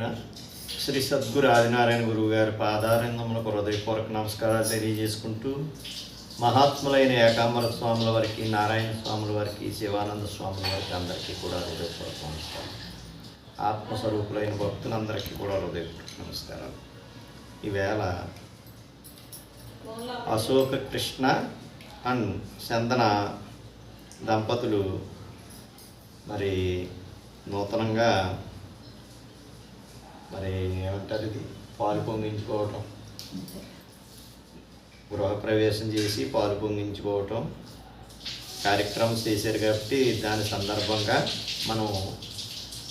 అయిన శ్రీ సద్గురు ఆదినారాయణ గురువు గారి పాదారంగములకు హృదయపూర్వక నమస్కారాలు తెలియజేసుకుంటూ మహాత్ములైన ఏకాంబర స్వాముల వారికి నారాయణ స్వాముల వారికి శివానంద స్వాముల వారికి అందరికీ కూడా హృదయపూర్వక నమస్కారం ఆత్మస్వరూపులైన భక్తులందరికీ కూడా హృదయపూర్వక నమస్కారాలు ఈవేళ అశోక కృష్ణ అండ్ చందన దంపతులు మరి నూతనంగా మరి ఏమంటారు ఇది? పాలు పొంగించుకోవటం. గృహప్రవేశం చేసి పాలు పొంగించుకోవటం. కార్యక్రమం చేశారు కాబట్టి దాని సందర్భంగా మనం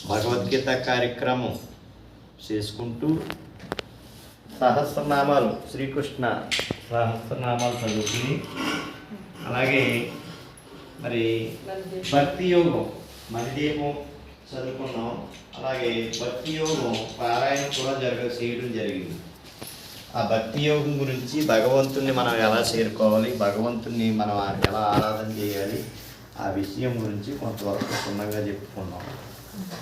భగవద్గీత కార్యక్రమం చేసుకుంటూ సహస్రనామాలు శ్రీకృష్ణ సహస్రనామాలు చదువుకుని అలాగే మరి భక్తి యోగం మరిదేమో చదువుకున్నాం. అలాగే భక్తి యోగం పారాయణం కూడా జరగ చేయడం జరిగింది. ఆ భక్తి యోగం గురించి భగవంతుణ్ణి మనం ఎలా చేరుకోవాలి భగవంతుణ్ణి మనం ఎలా ఆరాధన చేయాలి ఆ విషయం గురించి కొంతవరకు క్షుణ్ణంగా చెప్పుకున్నాం.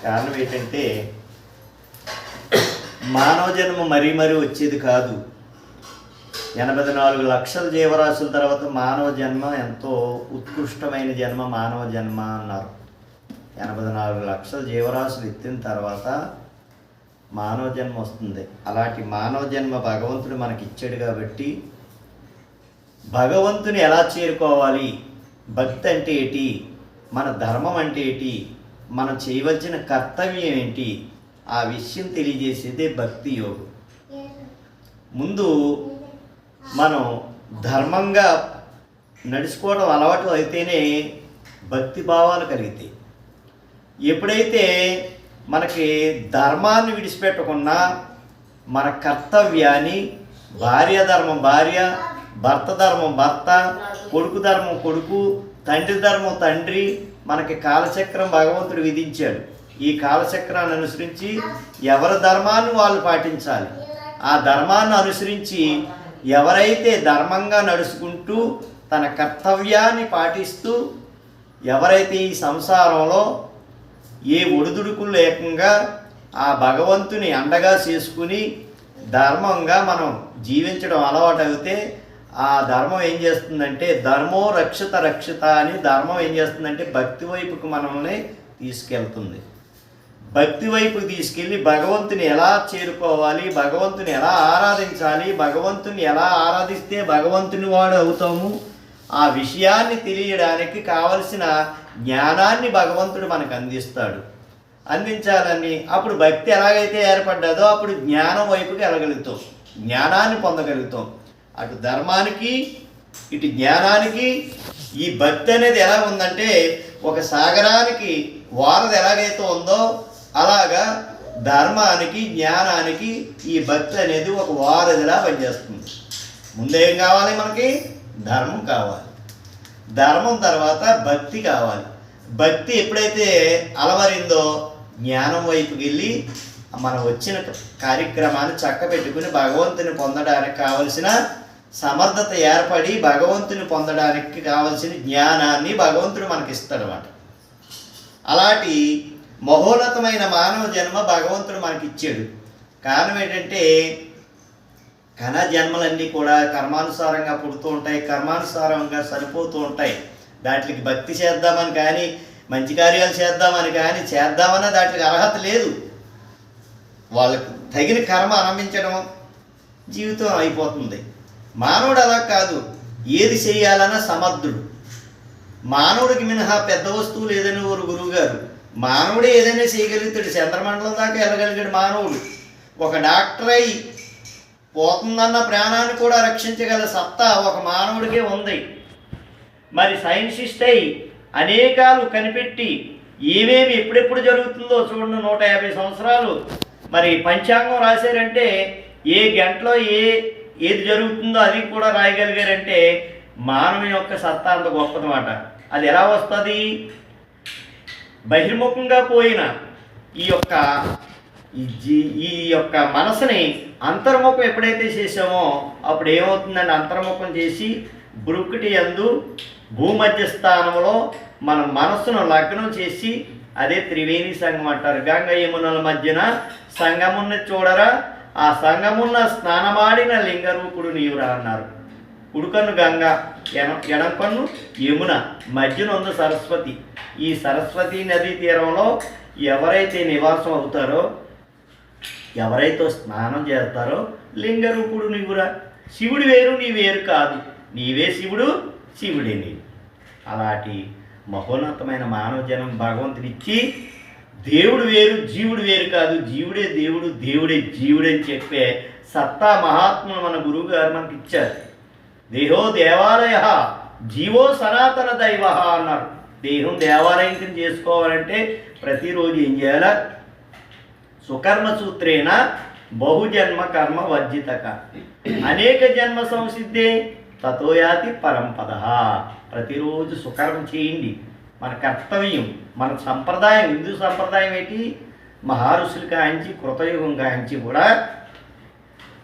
కారణం ఏంటంటే మానవ జన్మ మరీ మరీ వచ్చేది కాదు. ఎనభై నాలుగు లక్షల జీవరాశుల తర్వాత మానవ జన్మ ఎంతో ఉత్కృష్టమైన జన్మ మానవ జన్మ అన్నారు. ఎనభై నాలుగు లక్షల జీవరాశులు ఎత్తిన తర్వాత మానవ జన్మ వస్తుంది అలాంటి మానవ జన్మ భగవంతుడు మనకి ఇచ్చాడు కాబట్టి భగవంతుని ఎలా చేరుకోవాలి? భక్తి అంటే ఏంటి? మన ధర్మం అంటే ఏంటి? మనం చేయవలసిన కర్తవ్యం ఏంటి? ఆ విషయం తెలియజేసేదే భక్తి యోగం. ముందు మనం ధర్మంగా నడుచుకోవడం అలవాటు అయితేనే భక్తి భావాలు కలిగితాయి. ఎప్పుడైతే మనకి ధర్మాన్ని విడిచిపెట్టకుండా మన కర్తవ్యాన్ని భార్య ధర్మం భార్య భర్త ధర్మం భర్త కొడుకు ధర్మం కొడుకు తండ్రి ధర్మం తండ్రి మనకి కాలచక్రం భగవంతుడు విధించాడు. ఈ కాలచక్రాన్ని అనుసరించి ఎవరి ధర్మాన్ని వాళ్ళు పాటించాలి? ఆ ధర్మాన్ని అనుసరించి ఎవరైతే ధర్మంగా నడుచుకుంటూ తన కర్తవ్యాన్ని పాటిస్తూ ఎవరైతే ఈ సంసారంలో ఏ ఒడిదుడుకులు లేకుండా ఆ భగవంతుని అండగా చేసుకుని ధర్మంగా మనం జీవించడం అలవాటు అయితే ఆ ధర్మం ఏం చేస్తుందంటే ధర్మో రక్షిత రక్షిత అని ధర్మం ఏం చేస్తుందంటే భక్తి వైపుకు మనల్ని తీసుకెళ్తుంది. భక్తి వైపుకి తీసుకెళ్ళి భగవంతుని ఎలా చేరుకోవాలి భగవంతుని ఎలా ఆరాధించాలి భగవంతుని ఎలా ఆరాధిస్తే భగవంతుని వాడు అవుతాము? ఆ విషయాన్ని తెలియడానికి కావలసిన జ్ఞానాన్ని భగవంతుడు మనకు అందిస్తాడు. అందించాలని అప్పుడు భక్తి ఎలాగైతే ఏర్పడ్డదో అప్పుడు జ్ఞానం వైపుకి వెళ్ళగలుగుతాం. జ్ఞానాన్ని పొందగలుగుతాం. అటు ధర్మానికి ఇటు జ్ఞానానికి ఈ భక్తి అనేది ఎలా ఉందంటే ఒక సాగరానికి వారధి ఎలాగైతే ఉందో అలాగా ధర్మానికి జ్ఞానానికి ఈ భక్తి అనేది ఒక వారధిలా పనిచేస్తుంది. ముందేం కావాలి మనకి? ధర్మం కావాలి. ధర్మం తర్వాత భక్తి కావాలి. భక్తి ఎప్పుడైతే అలవరిందో జ్ఞానం వైపుకి వెళ్ళి మనం వచ్చిన కార్యక్రమాన్ని చక్క పెట్టుకుని భగవంతుని పొందడానికి కావలసిన సమర్థత ఏర్పడి భగవంతుని పొందడానికి కావలసిన జ్ఞానాన్ని భగవంతుడు మనకి ఇస్తాడనమాట అలాంటి మహోన్నతమైన మానవ జన్మ భగవంతుడు మనకి ఇచ్చాడు కారణం ఏంటంటే ఘన జన్మలన్నీ కూడా కర్మానుసారంగా పుడుతూ ఉంటాయి కర్మానుసారంగా సరిపోతూ ఉంటాయి. దాటికి భక్తి చేద్దామని కానీ మంచి కార్యాలు చేద్దామని కానీ చేద్దామన్నా దాటికి అర్హత లేదు. వాళ్ళకు తగిన కర్మ ఆరంభించడం జీవితం అయిపోతుంది. మానవుడు అలా కాదు. ఏది చేయాలన్నా సమర్థుడు. మానవుడికి మినహా పెద్ద వస్తువు లేదని ఒక గురువు గారు మానవుడే ఏదైనా చేయగలుగుతాడు చంద్రమండలం దాకా వెళ్ళగలిగాడు మానవుడు. ఒక డాక్టర్ అయి పోతుందన్న ప్రాణాన్ని కూడా రక్షించగల సత్తా ఒక మానవుడికే ఉంది. మరి సైన్సిస్ట్ అనేకాలు కనిపెట్టి ఏమేమి ఎప్పుడెప్పుడు జరుగుతుందో చూడండి నూట యాభై సంవత్సరాలు. మరి పంచాంగం రాశారంటే ఏ గంటలో ఏ ఏది జరుగుతుందో అది కూడా రాయగలిగారంటే మానవ యొక్క సత్తా అంత గొప్పదన్నమాట. అది ఎలా వస్తుంది? బహిర్ముఖంగా పోయిన ఈ యొక్క ఈ జీ ఈ యొక్క మనసుని అంతర్ముఖం ఎప్పుడైతే చేసామో అప్పుడు ఏమవుతుందని అంతర్ముఖం చేసి బ్రుక్కుటి యందు భూమధ్య స్థానంలో మన మనస్సును లగ్నం చేసి అదే త్రివేణి సంఘం అంటారు. గంగ యమునల మధ్యన సంగమున్న చూడరా ఆ సంగమున్న స్నానమాడిన లింగరూపుడు నీవురా అన్నారు. కుడుకన్ను గంగ ఎన ఎడం కన్ను యమున మధ్యన ఉంది సరస్వతి. ఈ సరస్వతి నదీ తీరంలో ఎవరైతే నివాసం అవుతారో ఎవరైతే స్నానం చేస్తారో లింగరూపుడు నీవురా శివుడు వేరు నీ వేరు కాదు. నీవే శివుడు శివుడే నీవు అలాంటి మహోన్నతమైన మానవ జనం భగవంతుడిచ్చి దేవుడు వేరు జీవుడు వేరు కాదు. జీవుడే దేవుడు దేవుడే జీవుడే అని చెప్పే సత్తా మహాత్ములు మన గురువు గారు మనకి ఇచ్చారు. దేహో దేవాలయ జీవో సనాతన దైవ అన్నారు. దేహం దేవాలయం కింద చేసుకోవాలంటే ప్రతిరోజు ఏం చేయాలా? సుకర్మసూత్రేణ బహుజన్మ కర్మ వర్జితక. అనేక జన్మ సంసిద్ధే తతోయాతి పరంపద ప్రతిరోజు సుకర్మ చేయండి. మన కర్తవ్యం మన సంప్రదాయం హిందూ సంప్రదాయం ఏంటి? మహారుషులు కాంచి కృతయుగం కాంచి కూడా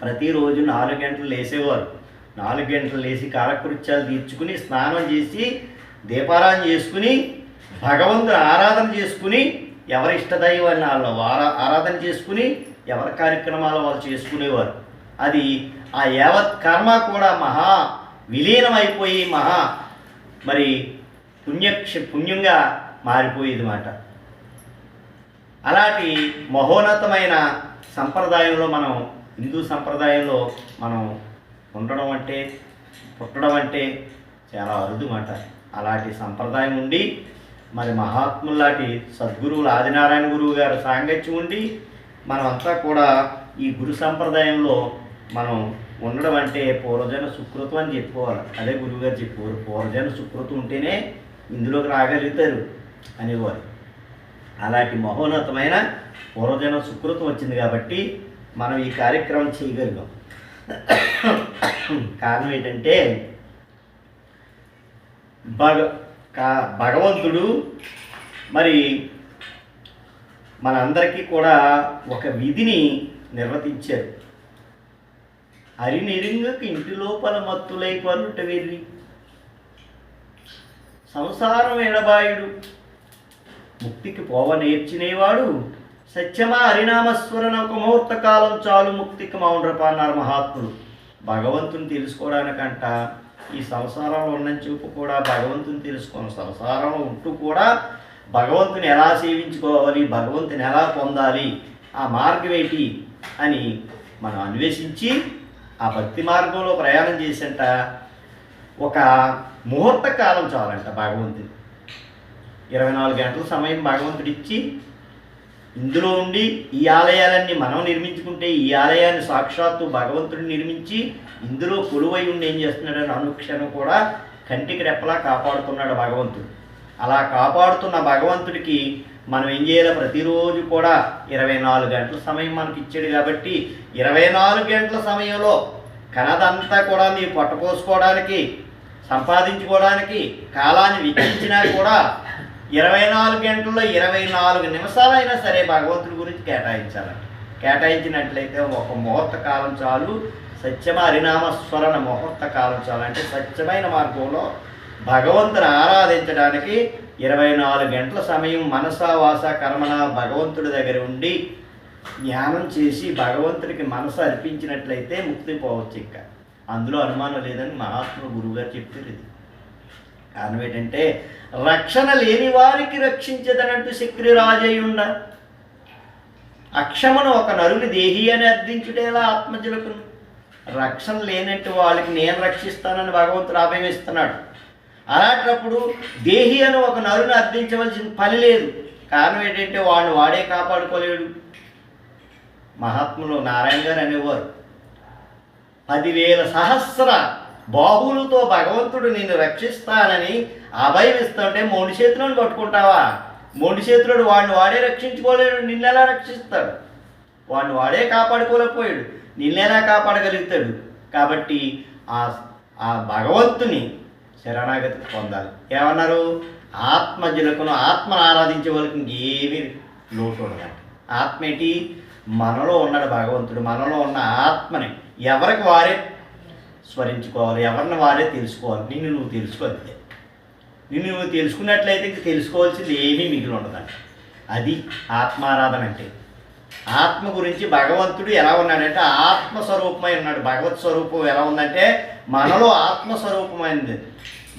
ప్రతిరోజు నాలుగు గంటలు లేసేవారు. నాలుగు గంటలు లేచి కాలకృత్యాలు తీర్చుకుని స్నానం చేసి దీపారాధన చేసుకుని భగవంతుని ఆరాధన చేసుకుని ఎవరి ఇష్టదైవాన్ని వాళ్ళు ఆరాధన చేసుకుని ఎవరి కార్యక్రమాలు వాళ్ళు చేసుకునేవారు. అది ఆ యావత్ కర్మ కూడా మహా విలీనమైపోయి మహా మరి పుణ్యక్ష పుణ్యంగా మారిపోయేది మాట అలాంటి మహోన్నతమైన సంప్రదాయంలో మనం హిందూ సంప్రదాయంలో మనం ఉండడం అంటే పుట్టడం అంటే చాలా అరుదు మాట అలాంటి సంప్రదాయం ఉండి మరి మహాత్ములాంటి సద్గురువులు ఆదినారాయణ గురువు గారు సాంగత్యం ఉండి మనమంతా కూడా ఈ గురు సంప్రదాయంలో మనం ఉండడం అంటే పూర్వజన సుకృతం అని చెప్పుకోవాలి. అదే గురువుగారు చెప్పారు పూర్వజన సుకృతం ఉంటేనే ఇందులోకి రాగలుగుతారు అనేవారు. అలాంటి మహోన్నతమైన పూర్వజన సుకృతం వచ్చింది కాబట్టి మనం ఈ కార్యక్రమం చేయగలిగాం. కారణం ఏంటంటే భగ కా భగవంతుడు మరి మనందరికీ కూడా ఒక విధిని నిర్వర్తించారు అరినిరింగకు ఇంటి లోపల మత్తులై పరుట వెళ్ళి సంసారం ఎడబాయుడు. ముక్తికి పోవ నేర్చినేవాడు. సత్యమా హరినామస్వరణ ఒక ముహూర్త కాలం చాలు ముక్తికి మౌండ్రపా అన్నారు మహాత్ములు భగవంతుని తెలుసుకోవడానికంట ఈ సంసారంలో ఉన్న చూపు కూడా భగవంతుని తెలుసుకోను సంసారంలో ఉంటూ కూడా భగవంతుని ఎలా సేవించుకోవాలి భగవంతుని ఎలా పొందాలి ఆ మార్గం ఏంటి అని మనం అన్వేషించి ఆ భక్తి మార్గంలో ప్రయాణం చేసేంట ఒక ముహూర్త కాలం చాలంట భగవంతుని. ఇరవై నాలుగు గంటల సమయం భగవంతుడు ఇచ్చి ఇందులో ఉండి ఈ ఆలయాలన్నీ మనం నిర్మించుకుంటే ఈ ఆలయాన్ని సాక్షాత్తు భగవంతుడు నిర్మించి ఇందులో కొలువై ఉండి ఏం చేస్తున్నాడని అనుక్షణం కూడా కంటికి రెప్పలా కాపాడుతున్నాడు భగవంతుడు. అలా కాపాడుతున్న భగవంతుడికి మనం ఏం చేయాలి? ప్రతిరోజు కూడా ఇరవై నాలుగు గంటల సమయం మనకి ఇచ్చాడు కాబట్టి ఇరవై నాలుగు గంటల సమయంలో కనదంతా కూడా నీ పట్టుకోసుకోవడానికి సంపాదించుకోవడానికి కాలాన్ని విధించినా కూడా ఇరవై నాలుగు గంటల్లో ఇరవై నాలుగు నిమిషాలైనా సరే భగవంతుడి గురించి కేటాయించాలి కేటాయించినట్లయితే ఒక ముహూర్త కాలం చాలు. సత్యమ హరినామస్మరణ ముహూర్త కాలం చాలా అంటే సత్యమైన మార్గంలో భగవంతుని ఆరాధించడానికి ఇరవై నాలుగు గంటల సమయం మనసా వాస కర్మణ భగవంతుడి దగ్గర ఉండి ధ్యానం చేసి భగవంతుడికి మనసు అర్పించినట్లయితే ముక్తి పోవచ్చు ఇంకా. అందులో అనుమానం లేదని మహాత్ముడు గురువుగారు చెప్తారు ఇది. కారణం ఏంటంటే రక్షణ లేని వారికి రక్షించదనంటూ శక్రి రాజయ్యుండ అక్షమను ఒక నరుని దేహి అని అర్థించుటేలా ఆత్మజులకు రక్షణ లేనట్టు వాళ్ళకి నేను రక్షిస్తానని భగవంతుడు అభయమిస్తున్నాడు అలాంటప్పుడు దేహి అని ఒక నరుని అర్థించవలసిన పని లేదు. కారణం ఏంటంటే వాడిని వాడే కాపాడుకోలేడు. మహాత్ములు నారాయణ గారు అనేవారు పదివేల సహస్ర బాహువులతో భగవంతుడు నిన్ను రక్షిస్తానని అభయం ఇస్తుంటే మూడు చేతులను పట్టుకుంటావా? మొండి చేతులు వాడిని వాడే రక్షించుకోలేడు నిన్నెలా రక్షిస్తాడు? వాడిని వాడే కాపాడుకోలేకపోయాడు. నిన్నెలా కాపాడగలుగుతాడు? కాబట్టి ఆ ఆ భగవంతుని శరణాగతి పొందాలి. ఏమన్నారు? ఆత్మజులకును ఆత్మను ఆరాధించే వాళ్ళకి ఇంకేమీ లోటు ఉండదు ఆత్మ ఏంటి? మనలో ఉన్నాడు భగవంతుడు. మనలో ఉన్న ఆత్మని ఎవరికి వారే స్మరించుకోవాలి? ఎవరిని వారే తెలుసుకోవాలి? నిన్ను నువ్వు తెలుసుకోవాలి. నిన్ను నువ్వు తెలుసుకున్నట్లయితే తెలుసుకోవాల్సింది ఏమీ మిగిలి ఉండదంట. అది ఆత్మారాధన అంటే. ఆత్మ గురించి భగవంతుడు ఎలా ఉన్నాడంటే ఆత్మస్వరూపమై ఉన్నాడు. భగవత్ స్వరూపం ఎలా ఉందంటే మనలో ఆత్మస్వరూపమైంది.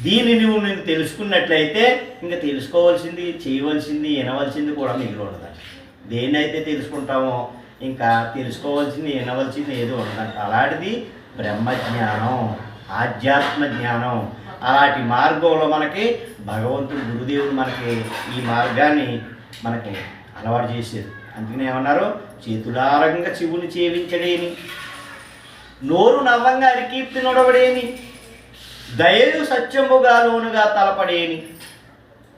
దీన్ని నువ్వు నేను తెలుసుకున్నట్లయితే ఇంకా తెలుసుకోవాల్సింది చేయవలసింది వినవలసింది కూడా మిగిలి ఉండదు. దేన్నైతే తెలుసుకుంటామో ఇంకా తెలుసుకోవాల్సింది వినవలసింది ఏదో ఉండదంట అలాంటిది బ్రహ్మజ్ఞానం ఆధ్యాత్మ జ్ఞానం. అలాంటి మార్గంలో మనకి భగవంతుడు గురుదేవుడు మనకి ఈ మార్గాన్ని మనకి అలవాటు చేసేది అందుకనే ఏమన్నారు చేతులారంగా శివుని చేవించడేని నోరు నవ్వంగా అరికీర్తి నొడవడేని దయలు సత్యముగా లోనుగా తలపడేని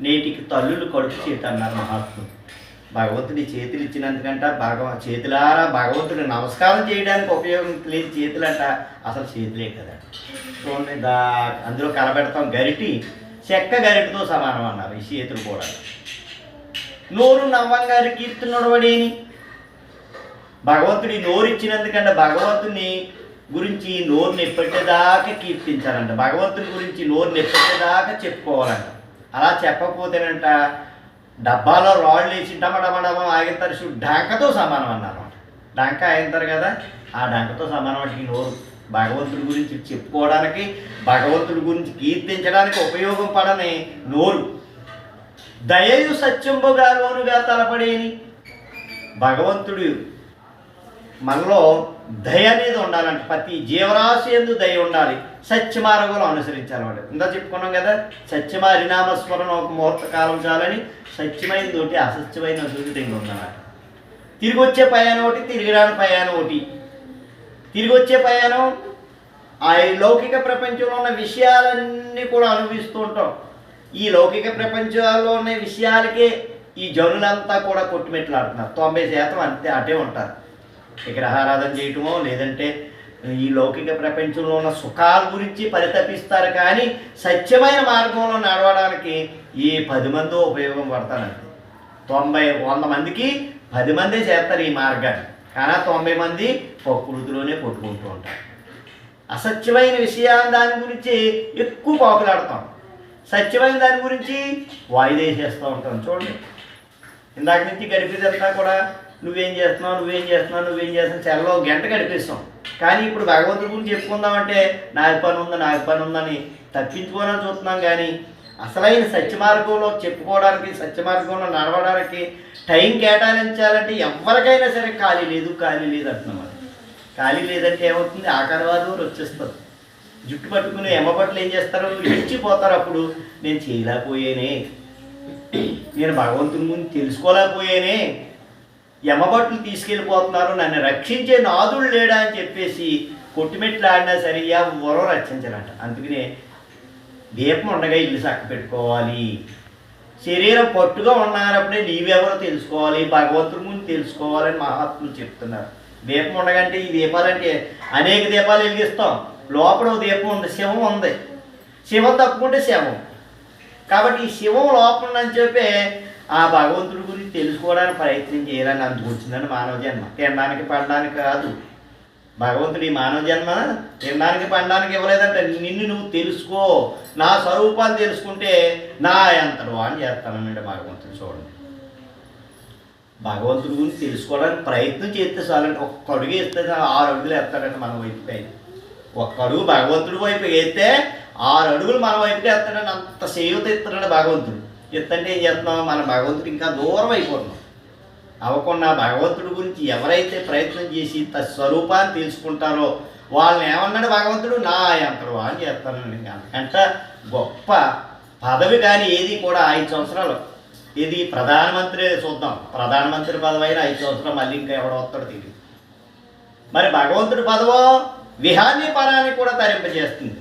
నేటికి తల్లులు కడుపు చేతి అన్నారు మహాత్ముడు. భగవంతుడి చేతులు ఇచ్చినందుకంట భగవ చేతులారా భగవంతుడి నమస్కారం చేయడానికి ఉపయోగం లేదు చేతులంట. అసలు చేతులే కదా. చూడండి దా అందులో కలబెడతాం గరిటి. చెక్క గరిటితో సమానం అన్నారు. ఈ చేతులు కూడా. నోరు నవ్వంగారు కీర్తనొడవడేని భగవంతుడి నోరు ఇచ్చినందుకంటే భగవంతుని గురించి నోరు ఎప్పటిదాకా కీర్తించాలంట. భగవంతుని గురించి నోరు ఎప్పటిదాకా చెప్పుకోవాలంట. అలా చెప్పకపోతేనంట డబ్బాలో రాళ్ళు వేసి డమడమడమ ఆగితారు చూ డంకతో సమానం అన్నారు. డంక ఆగితారు కదా ఆ డంకతో సమానం అంటే ఈ నోరు. భగవంతుడి గురించి చెప్పుకోవడానికి భగవంతుడి గురించి కీర్తించడానికి ఉపయోగం పడని నోరు. దయయు సత్యంబుగా లోనుగా తలపడేని. భగవంతుడు మనలో దయ అనేది ఉండాలంట. ప్రతి జీవరాశి ఎందు దయ ఉండాలి. సత్య మార్గంలో అనుసరించాలన్నమాట ఇందా చెప్పుకున్నాం కదా? సత్యమ హరినామస్మరణ ఒక ముహూర్త కాలం చాలని సత్యమైన తోటి అసత్యమైన తోటి ఉందన్నమాట తిరిగి వచ్చే ప్రయాణం ఒకటి తిరిగి రాని ప్రయాణం ఒకటి. తిరిగి వచ్చే ప్రయాణం ఆ లౌకిక ప్రపంచంలో ఉన్న విషయాలన్నీ కూడా అనుభవిస్తూ ఉంటాం. ఈ లౌకిక ప్రపంచంలో ఉన్న విషయాలకే ఈ జనులంతా కూడా కొట్టుమెట్లాడుతున్నారు. తొంభై శాతం అంతే అటే ఉంటారు. విగ్రహారాధన చేయటమో లేదంటే ఈ లౌకిక ప్రపంచంలో ఉన్న సుఖాల గురించి పరితపిస్తారు కానీ సత్యమైన మార్గంలో నడవడానికి ఈ పది మంది ఉపయోగం పడతానండి. తొంభై వంద మందికి పది మందే చేస్తారు ఈ మార్గాన్ని. కానీ తొంభై మంది ప్రకృతిలోనే కొట్టుకుంటూ ఉంటారు. అసత్యమైన విషయాలు దాని గురించి ఎక్కువ పాకులాడతాం సత్యమైన దాని గురించి వాయిదేసేస్తూ ఉంటాం. చూడండి. ఇందాక నుంచి గడిపేదంతా కూడా నువ్వేం చేస్తున్నావు నువ్వేం చేస్తున్నావు నువ్వేం చేస్తున్నావు చెల్లో గంట గడిపిస్తాం. కానీ ఇప్పుడు భగవంతుడి గురించి చెప్పుకుందామంటే నాకు పని ఉందా నాకు పని ఉందని తప్పించుకోవాలని చూస్తున్నాం కానీ అసలైన సత్య మార్గంలో చెప్పుకోవడానికి సత్య మార్గంలో నడవడానికి టైం కేటాయించాలంటే ఎవరికైనా సరే ఖాళీ లేదు ఖాళీ లేదు అంటున్నాం ఖాళీ లేదంటే ఏమవుతుంది? ఆకారవాదం వచ్చేస్తుంది జుట్టు పట్టుకుని ఎమ్మబట్టలు ఏం చేస్తారు? ఇచ్చిపోతారు అప్పుడు. నేను చేయలేకపోయేనే. నేను భగవంతుని ముందు తెలుసుకోలేకపోయేనే. ఎమ్మబట్టలు తీసుకెళ్ళిపోతున్నారు. నన్ను రక్షించే నాదుడు లేడా అని చెప్పేసి కొట్టుమెట్లు ఆడినా సరే ఎవరో రక్షించాలంట అందుకనే దీపం ఉండగా ఇల్లు చక్క పెట్టుకోవాలి. శరీరం పట్టుగా ఉన్నారప్పుడే నీవెవరో తెలుసుకోవాలి. భగవంతుడి ముందు తెలుసుకోవాలని మహాత్ములు చెప్తున్నారు. దీపం ఉండగంటే ఈ దీపాలంటే అనేక దీపాలు వెలిగిస్తాం. లోపల ఒక దీపం ఉంది శివం ఉంది. శివం తప్పుకుంటే శవం. కాబట్టి ఈ శివం లోపల అని చెప్పి ఆ భగవంతుడి గురించి తెలుసుకోవడానికి ప్రయత్నం చేయాలని అందుకు వచ్చిందండి మానవ జన్మ. తినడానికి పడడానికి కాదు. భగవంతుడు ఈ మానవ జన్మ తినడానికి పడడానికి ఇవ్వలేదంటే నిన్ను నువ్వు తెలుసుకో. నా స్వరూపాన్ని తెలుసుకుంటే నా ఎంతలో అని చేస్తానన్నాడు భగవంతుడు చూడండి. భగవంతుడి గురించి తెలుసుకోవడానికి ప్రయత్నం చేస్తే చాలంటే ఒక్క అడుగు వేస్తే ఆరు అడుగులు వేస్తాడంటే మన వైపు అయితే. ఒక్క అడుగు భగవంతుడి వైపు వేస్తే ఆరు అడుగులు మన వైపుకి వేస్తాడని అంత చేయూత ఇస్తున్నాడు భగవంతుడు. ఎత్తంటే ఏం చేస్తున్నాం? మన భగవంతుడు ఇంకా దూరం అయిపోతున్నాం. అవ్వకుండా భగవంతుడి గురించి ఎవరైతే ప్రయత్నం చేసి తన స్వరూపాన్ని తెలుసుకుంటారో వాళ్ళని ఏమన్నాడు భగవంతుడు? నా యంత్రం అని చేస్తానండి అంత గొప్ప పదవి కానీ ఏది కూడా ఐదు సంవత్సరాలు. ఇది ప్రధానమంత్రి చూద్దాం. ప్రధానమంత్రి పదవి అయిన ఐదు సంవత్సరాలు మళ్ళీ ఇంకా ఎవడో వస్తాడో తెలియదు మరి భగవంతుడి పదవో విహాన్ని పరాన్ని కూడా తరింపజేస్తుంది.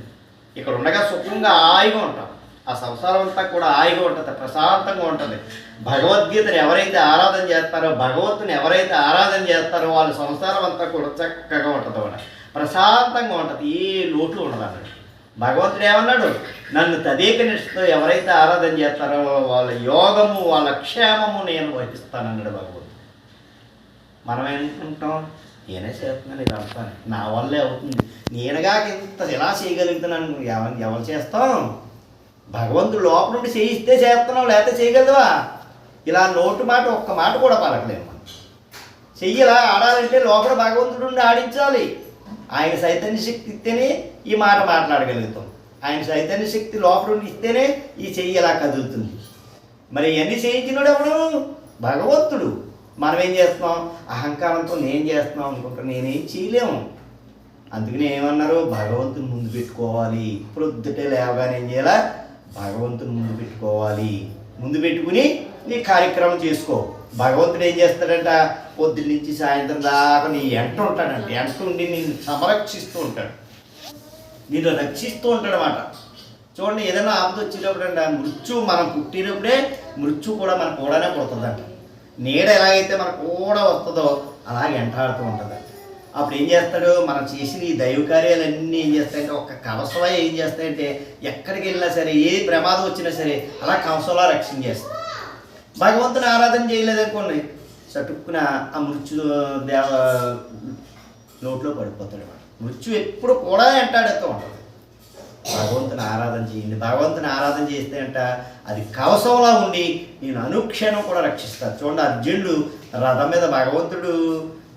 ఇక్కడ ఉండగా సుఖంగా హాయిగా ఉంటాం. ఆ సంసారం అంతా కూడా హాయిగా ఉంటుంది ప్రశాంతంగా ఉంటుంది. భగవద్గీతను ఎవరైతే ఆరాధన చేస్తారో భగవంతుని ఎవరైతే ఆరాధన చేస్తారో వాళ్ళ సంసారం అంతా కూడా చక్కగా ఉంటుంది అన్నమాట ప్రశాంతంగా ఉంటుంది ఏ లోటు ఉండదు అన్నాడు భగవంతుడు ఏమన్నాడు? నన్ను తదేక నిష్ఠతో ఎవరైతే ఆరాధన చేస్తారో వాళ్ళ యోగము వాళ్ళ క్షేమము నేను వహిస్తానన్నాడు భగవంతుడు. మనం ఏమనుకుంటాం నేనే చేస్తున్నాను ఇదంతా నా వల్లే అవుతుంది. నేనుగా ఇంత ఇలా చేయగలుగుతున్నాను ఎవరు ఎవరు చేస్తాం? భగవంతుడు లోపల నుండి చేయిస్తే చేస్తున్నావు లేకపోతే చేయగలవా? ఇలా నోటు మాట ఒక్క మాట కూడా పలకలేము చెయ్యి ఇలా ఆడాలంటే లోపల భగవంతుడు ఉండి ఆడించాలి. ఆయన చైతన్య శక్తి ఇస్తేనే ఈ మాట మాట్లాడగలుగుతాం. ఆయన చైతన్య శక్తి లోపల ఉండి ఇస్తేనే ఈ చెయ్యి ఇలా కదులుతుంది. మరి ఇవన్నీ చేయించినాడు ఎవడు? భగవంతుడు. మనం ఏం చేస్తున్నాం? అహంకారంతో నేను చేస్తున్నాం అనుకుంటా. నేనేం చేయలేము. అందుకని ఏమన్నారు భగవంతుని ముందు పెట్టుకోవాలి. ప్రొద్దుటే లేవగానే ఏం చేయాలా? భగవంతుని ముందు పెట్టుకోవాలి. ముందు పెట్టుకుని నీ కార్యక్రమం చేసుకో. భగవంతుడు ఏం చేస్తాడంట? పొద్దున్న నుంచి సాయంత్రం దాకా నీ ఎంట ఉంటాడంట. ఎంట ఉండి నిన్ను సంరక్షిస్తూ ఉంటాడు. నిన్ను రక్షిస్తూ ఉంటాడనమాట చూడండి ఏదైనా ఆపద వచ్చేటప్పుడు అంట మృత్యు మనం పుట్టినప్పుడే మృత్యు కూడా మన కూడానే పుడుతుందంట. నీడ ఎలాగైతే మన కూడా వస్తుందో అలాగే ఎంటాడుతూ ఉంటుంది. అప్పుడు ఏం చేస్తాడు? మనం చేసిన ఈ దైవ కార్యాలన్నీ ఏం చేస్తాయంటే ఒక్క కవసలా ఏం చేస్తాయంటే ఎక్కడికి వెళ్ళినా సరే ఏ ప్రమాదం వచ్చినా సరే అలా కవసలా రక్షణ చేస్తాయి. భగవంతుని ఆరాధన చేయలేదనుకోండి చటుక్కున ఆ మృత్యు దేవ నోట్లో పడిపోతాడు మృత్యు ఎప్పుడు కూడా ఎంటాడుతూ ఉంటుంది. భగవంతుని ఆరాధన చేయండి భగవంతుని ఆరాధన చేస్తే అంట అది కవసంలా ఉండి నేను అనుక్షణం కూడా రక్షిస్తాను చూడండి అర్జునుడు రథం మీద భగవంతుడు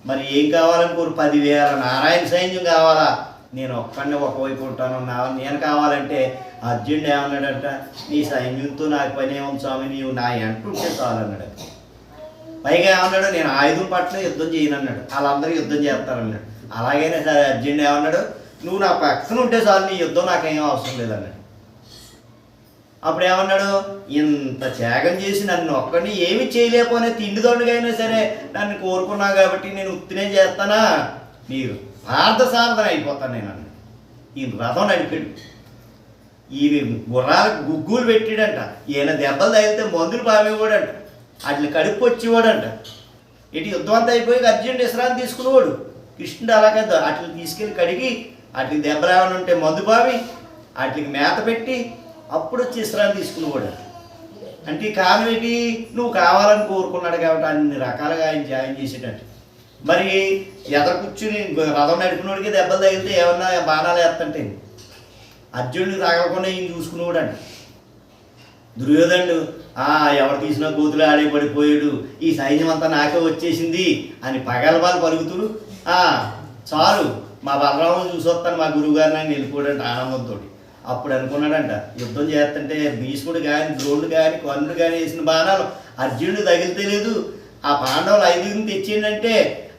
మరి ఏం కావాలని కోరు? పదివేల నారాయణ సైన్యం కావాలా? నేను ఒక్కడిని ఒకవైపు ఉంటాను నా నేను కావాలంటే అర్జునుడు ఏమన్నాడంట? నీ సైన్యంతో నాకు పని ఏముంది స్వామి? నీవు నా ఎంటుంటే చాలు అన్నాడు పైగా ఏమన్నాడు? నేను ఆయుధం పట్ల యుద్ధం చేయను అన్నాడు వాళ్ళందరూ యుద్ధం చేస్తారన్నాడు. అలాగైనా సరే అర్జునుడు ఏమన్నాడు? నువ్వు నా పక్కన ఉంటే చాలు నీ యుద్ధం నాకేం అవసరం లేదన్నాడు అప్పుడు ఏమన్నాడు ఇంత త్యాగం చేసి నన్ను ఒక్కడిని ఏమి చేయలేకపోయినా తిండి తిండిదొండగైనా సరే నన్ను కోరుకున్నావు కాబట్టి నేను ఉత్తినే చేస్తానా? మీరు పార్థ సాధన అయిపోతాను నేను అన్న ఈ రథం నడిపాడు. ఈ గుర్రా గుగ్గులు పెట్టాడంట. ఈయన దెబ్బలు తగిలితే మందులు పామేవాడంట అట్లా కడుపు వచ్చేవాడంట. ఇటు యుద్ధం అంతా అయిపోయి అర్జునుడు విశ్రాంతి తీసుకునేవాడు. కృష్ణుడు అలా కాదు అట్లా తీసుకెళ్ళి కడిగి వాటికి దెబ్బలు ఏమైనా ఉంటే మందు పావి వాటికి మేత పెట్టి అప్పుడు వచ్చి విశ్రాంతి తీసుకునేవాడు అంటే ఈ కారణం ఏంటి? నువ్వు కావాలని కోరుకున్నాడు కాబట్టి అన్ని రకాలుగా ఆయన జాయిన్ చేసేటట్టు. మరి ఎదర కూర్చుని రథం నడిపినోడికి దెబ్బలు తగిలితే ఏమన్నా బాణాలు వేస్తుంటే అర్జునుడికి తగలకుండా ఈయన చూసుకునేవాడు అండి దుర్యోధనుడు ఆ ఎవరు తీసినా కోతులు ఆడే పడిపోయాడు. ఈ సైన్యం అంతా నాకే వచ్చేసింది అని పగలబాలు పలుకుతుడు చాలు. మా బలరామం చూసొస్తాను మా గురువుగారిని అని వెళ్ళిపోయాడంట ఆనందంతో అప్పుడు అనుకున్నాడంట యుద్ధం చేస్తుంటే భీష్ముడు కానీ ద్రోణుడు కానీ కర్ణుడు కానీ వేసిన బాణాలు అర్జునుడు తగిలితేలేదు ఆ పాండవులు ఐదుగురిని తెచ్చిండంటే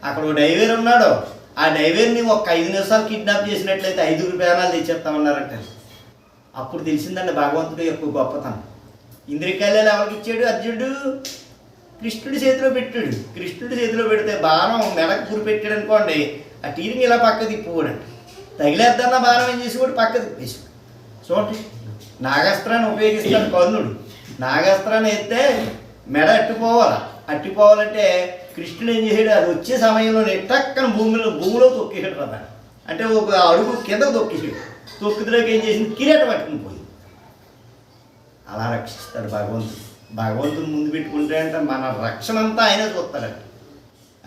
అక్కడ ఒక డైవేర్ ఉన్నాడు. ఆ డైవేర్ని ఒక ఐదు నిమిషాలు కిడ్నాప్ చేసినట్లయితే ఐదుగురు ప్రాణాలు తెచ్చేస్తామన్నారంట అప్పుడు తెలిసిందండి భగవంతుడు యొక్క గొప్పతనం. ఇంద్రికాయలు ఎవరికి ఇచ్చాడు అర్జునుడు? కృష్ణుడి చేతిలో పెట్టాడు. కృష్ణుడి చేతిలో పెడితే బాణం మెడకు గురి పెట్టాడు అనుకోండి ఆ టీరింగ్ ఇలా పక్క తిప్పుకోడండి తగిలేద్దన్న భారం ఏం చేసి కూడా పక్క తిప్పేసి చూడండి. నాగస్త్రాన్ని ఉపయోగిస్తాడు కర్ణుడు. నాగస్త్రాన్ని ఎత్తే మెడ అట్టిపోవాలి? అట్టిపోవాలంటే కృష్ణుడు ఏం చేసాడు? అది వచ్చే సమయంలో టక్కన భూమిలో భూమిలో తొక్కేసాడు రథాన్ని అంటే ఒక అడుగు కింద తొక్కేసాడు. తొక్కిదిలోకి ఏం చేసింది? కిరీటం పట్టుకుని పోయింది. అలా రక్షిస్తాడు భగవంతుడు. భగవంతుని ముందు పెట్టుకుంటే అంటే మన రక్షణ అంతా ఆయన చూస్తాడట.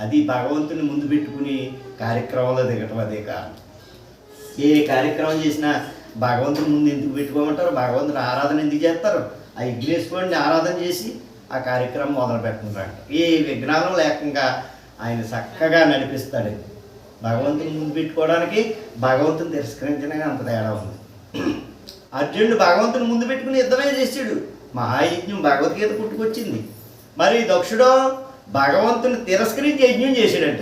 అది భగవంతుని ముందు పెట్టుకుని కార్యక్రమంలో దిగటం అదే కారణం. ఏ కార్యక్రమం చేసినా భగవంతుని ముందు ఎందుకు పెట్టుకోమంటారు? భగవంతుని ఆరాధన ఎందుకు చేస్తారు? ఆ విఘ్నేశ్వరుడిని ఆరాధన చేసి ఆ కార్యక్రమం మొదలు పెట్టుకుంటారు ఏ విఘ్నాలు లేకుండా ఆయన చక్కగా నడిపిస్తాడు. భగవంతుని ముందు పెట్టుకోవడానికి భగవంతుని తిరస్కరించడానికి అంత తేడా ఉంది. అర్జునుడు భగవంతుని ముందు పెట్టుకుని యుద్ధమే చేసాడు మహాయజ్ఞం భగవద్గీత పుట్టుకొచ్చింది. మరి దక్షుడో భగవంతుని తిరస్కరించి యజ్ఞం చేశాడంట.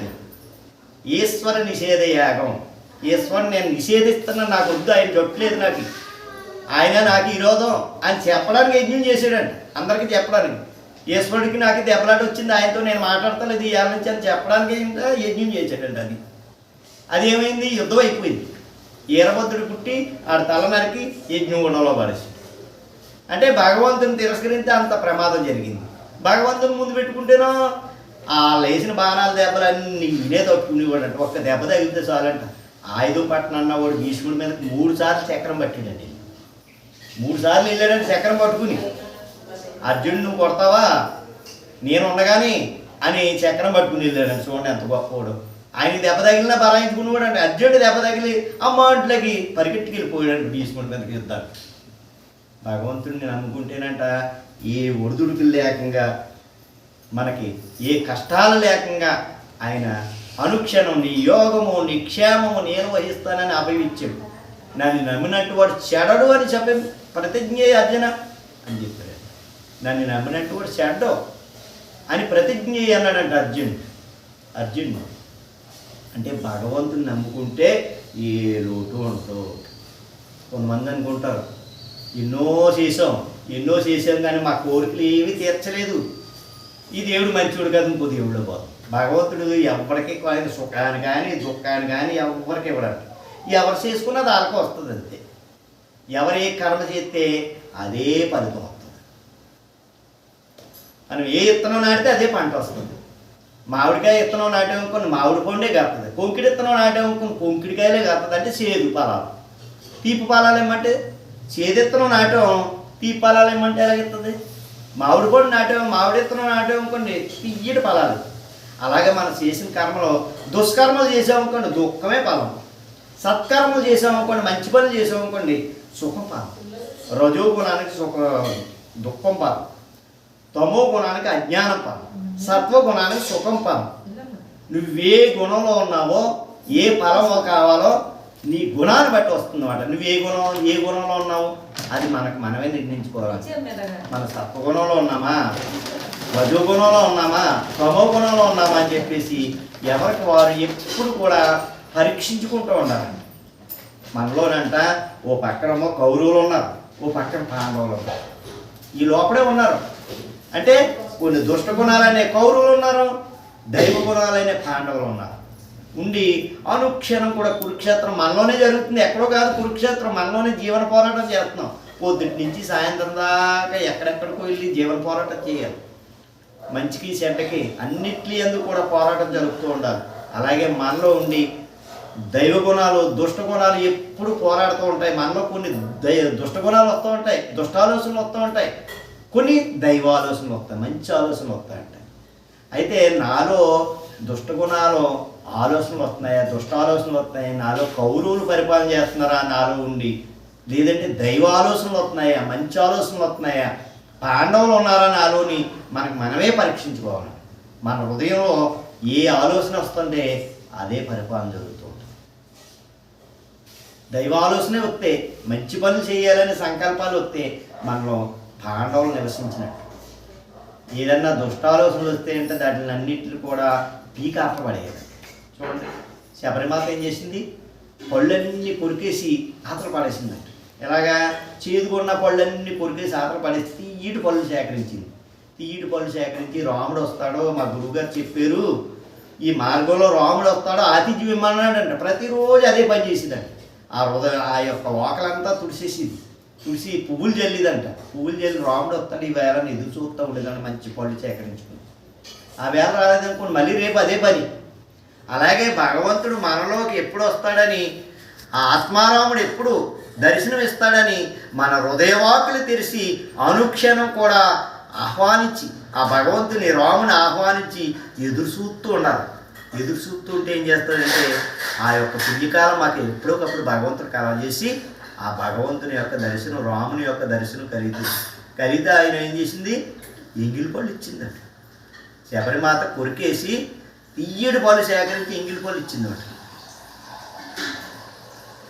ఈశ్వర నిషేధ యాగం. ఈశ్వరుని నేను నిషేధిస్తున్నా నాకు వద్దు ఆయన జొట్టలేదు నాకు. ఆయన నాకు ఈరోధం అని చెప్పడానికి యజ్ఞం చేశాడంట అందరికీ చెప్పడానికి. ఈశ్వరుడికి నాకు దెబ్బలాట వచ్చింది ఆయనతో నేను మాట్లాడతలేదు ఈ నుంచి అని చెప్పడానికి యజ్ఞం చేశాడండి అది. అది ఏమైంది? యుద్ధం అయిపోయింది. ఈరభద్రుడు పుట్టి ఆడ తల నరికి యజ్ఞం గుణంలో పడేసి అంటే భగవంతుని తిరస్కరిస్తే అంత ప్రమాదం జరిగింది. భగవంతుని ముందు పెట్టుకుంటేనో? ఆ లేచిన బాణాల దెబ్బలన్నీ ఇనే తట్టుకునేవాడు అంట ఒక్క దెబ్బ తగిలితే చాలంట. ఆయుధం పట్టణ అన్నవాడు భీష్ముడి మీద మూడు సార్లు చక్రం పట్టిండండి. మూడు సార్లు వెళ్ళాడంటే చక్రం పట్టుకుని అర్జునుడు నువ్వు కొడతావా? నేను ఉండగాని అని చక్రం పట్టుకుని వెళ్ళాడండి చూడండి ఎంత గొప్పవాడు. ఆయన దెబ్బ తగిలినా బరాయించుకునేవాడు అండి అర్జునుడు దెబ్బ తగిలి అమ్మ ఇంట్లోకి పరిగెట్టుకెళ్ళిపోయాడు భీష్ముడి మీదకి యుద్ధాలు భగవంతుడిని నమ్ముకుంటేనంట ఏ ఒడిదుడుకులు లేకుండా మనకి ఏ కష్టాలు లేకుండా ఆయన అనుక్షణం నీ యోగము నీ క్షేమము నేను వహిస్తానని అభవించాడు నన్ను నమ్మినట్టు వాడు చెడడు అని చెప్పి ప్రతిజ్ఞ అర్జున అని చెప్పాడు. నన్ను నమ్మినట్టు వాడు చెడ్డో అని ప్రతిజ్ఞ అన్నాడంట అర్జున్. అర్జున్ అంటే భగవంతుని నమ్ముకుంటే ఏ లోటు ఉండదు. కొంతమంది అనుకుంటారు ఎన్నో చేసాం ఎన్నో చేసాం కానీ మా కోరికలు ఏమీ తీర్చలేదు. ఈ దేవుడు మంచివాడు కాదు ఇంకో దేవుడు పోదు. భగవంతుడు ఎవరికి ఆయన సుఖాన్ని కానీ దుఃఖాన్ని కానీ ఎవరికి ఇవ్వడంట ఎవరు చేసుకున్నా వాళ్ళకి వస్తుంది అంతే. ఎవరు ఏ కర్మ చేస్తే అదే ఫలితం వస్తుంది. మనం ఏ విత్తనం నాటితే అదే పంట వస్తుంది. మామిడికాయ విత్తనం నాటామనుకోని మామిడి పండే కడుతుంది కొంకిడి విత్తనం నాటామనుకోని కొంకిడికాయలే కడుతుంది అంటే చేదు ఫలాలు. తీపి ఫలాలు ఏమంటే చేదు విత్తనం పీ ఫలాలు ఏమంటే ఎలాగెత్తుంది మామిడి పండు నాటాం మామిడి విత్తనం నాటామనుకోండి తీయటి ఫలాలు. అలాగే మనం చేసిన కర్మలో దుష్కర్మలు చేసామనుకోండి దుఃఖమే ఫలం. సత్కర్మలు చేసామనుకోండి మంచి పనులు చేసామనుకోండి సుఖం ఫలం. రజో గుణానికి సుఖ దుఃఖం ఫలం. తమో గుణానికి అజ్ఞానం ఫలం. సత్వ గుణానికి సుఖం ఫలం. నువ్వే గుణంలో ఉన్నావో ఏ ఫలం కావాలో నీ గుణాన్ని బట్టి వస్తుంది అన్నమాట. నువ్వు ఏ గుణం ఏ గుణంలో ఉన్నావు? అది మనకు మనమే నిర్ణయించుకోవాలి. మన సత్వగుణంలో ఉన్నామా? రజోగుణంలో ఉన్నామా? తమో గుణంలో ఉన్నామా అని చెప్పేసి ఎవరికి వారు ఎప్పుడు కూడా పరీక్షించుకుంటూ ఉండాలి మనలోనంట ఓ పక్కనేమో కౌరవులు ఉన్నారు ఓ పక్కన పాండవులు ఉన్నారు. ఈ లోపలే ఉన్నారు. అంటే కొన్ని దుష్ట గుణాలనే కౌరవులు ఉన్నారు దైవ గుణాలనే పాండవులు ఉన్నారు. ఉండి అనుక్షణం కూడా కురుక్షేత్రం మనలోనే జరుగుతుంది. ఎక్కడో కాదు కురుక్షేత్రం మనలోనే జీవన పోరాటం చేస్తున్నాం. పొద్దుటి నుంచి సాయంత్రం దాకా ఎక్కడెక్కడికో వెళ్ళి జీవన పోరాటం చేయాలి. మంచికి చెడ్డకి అన్నిటి ఎందుకు కూడా పోరాటం జరుపుతూ ఉండాలి. అలాగే మనలో ఉండి దైవ గుణాలు దుష్ట గుణాలు ఎప్పుడు పోరాడుతూ ఉంటాయి. మనలో కొన్ని దై దుష్ట గుణాలు వస్తూ ఉంటాయి దుష్టాలోచనలు వస్తూ ఉంటాయి. కొన్ని దైవ ఆలోచనలు వస్తాయి మంచి ఆలోచనలు వస్తాయంటాయి అయితే నాలో దుష్ట గుణాలు ఆలోచనలు వస్తున్నాయా దుష్ట ఆలోచనలు వస్తున్నాయి నాలో కౌరవులు పరిపాలన చేస్తున్నారా నాలో ఉండి లేదంటే దైవ ఆలోచనలు వస్తున్నాయా? మంచి ఆలోచనలు వస్తున్నాయా? పాండవులు ఉన్నారని ఆలోని మనకు మనమే పరీక్షించుకోవాలి. మన హృదయంలో ఏ ఆలోచన వస్తుంటే అదే పరిపాలన జరుగుతూ ఉంటుంది. దైవ ఆలోచన వస్తే మంచి పనులు చేయాలనే సంకల్పాలు వస్తే మనలో పాండవులు నివసించినట్టు. ఏదన్నా దుష్టాలోచనలు వస్తే అంటే దాటిని అన్నింటిని కూడా పీక చూడండి. శబరిమాత ఏం చేసింది? పళ్ళన్నీ కొరికేసి ఆతలు పడేసిందంట ఇలాగా చేదుకున్న పళ్ళన్నీ పొరికేసి ఆతల పడేసి తీయటి పళ్ళు సేకరించింది. తీయటి పళ్ళు సేకరించి రాముడు వస్తాడో మా గురువుగారు చెప్పారు. ఈ మార్గంలో రాముడు వస్తాడో ఆతిథ్యం విమానాడంట ప్రతిరోజు అదే పని చేసిందంట ఆ హృదయం ఆ యొక్క వాకలంతా తుడిసేసింది. తుడిసి పువ్వులు చల్లిదంట పువ్వులు చల్లి రాముడు వస్తాడు. ఈ వేళ ఎదురు చూస్తూ ఉండేదంట మంచి పళ్ళు సేకరించుకుని. ఆ వేళ రాలేదనుకోండి మళ్ళీ రేపు అదే పని. అలాగే భగవంతుడు మనలోకి ఎప్పుడు వస్తాడని ఆ ఆత్మారాముడు ఎప్పుడు దర్శనం ఇస్తాడని మన హృదయవాకులు తెరిచి అనుక్షణం కూడా ఆహ్వానించి ఆ భగవంతుని రాముని ఆహ్వానించి ఎదురు చూస్తూ ఉన్నారు. ఎదురు చూస్తూ ఉంటే ఏం చేస్తాడంటే ఆ యొక్క పుణ్యకాలం మాకు ఎప్పుడోకప్పుడు భగవంతుడు కలగజేసి ఆ భగవంతుని యొక్క దర్శనం రాముని యొక్క దర్శనం కలిగింది కలిగితే ఆయన ఏం చేసింది? ఎంగిలి పళ్ళు ఇచ్చిందంట. శబరిమాత కొరికేసి తీయడి పళ్ళు సేకరించి ఎంగిలి పళ్ళు ఇచ్చిందట.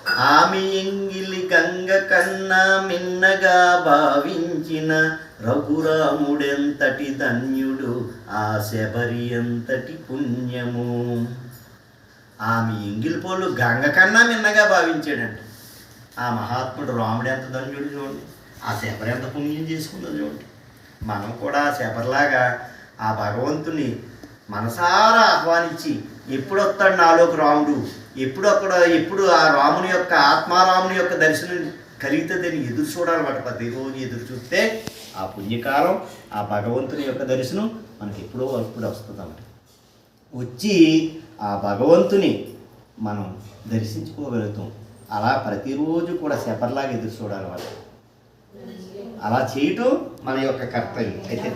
ఆమె ఎంగిలి గంగ కన్నా మిన్నగా భావించిన రఘురాముడెంతటి ధన్యుడు ఆ శబరి ఎంతటి పుణ్యము. ఆమె ఎంగిలి పోలు గంగ కన్నా మిన్నగా భావించాడంట. ఆ మహాత్ముడు రాముడు ఎంత ధన్యుడు చూడండి ఆ శబరి ఎంత పుణ్యం చేసుకుందో చూడండి. మనం కూడా ఆ శబరిలాగా ఆ భగవంతుని మనసారా ఆహ్వానించి ఎప్పుడు వస్తాడు నాలోకి రాముడు? ఎప్పుడు అక్కడ ఎప్పుడు ఆ రాముని యొక్క ఆత్మారాముని యొక్క దర్శనం కలిగితుందని ఎదురు చూడాలన్నమాట. ప్రతిరోజు ఎదురు చూస్తే ఆ పుణ్యకాలం ఆ భగవంతుని యొక్క దర్శనం మనకి ఎప్పుడో అప్పుడు వస్తుంది అన్నమాట వచ్చి ఆ భగవంతుని మనం దర్శించుకోగలుగుతాం. అలా ప్రతిరోజు కూడా శపర్లాగా ఎదురు చూడాలి వాళ్ళు అలా చేయటం మన యొక్క కర్తవ్యం. అయితే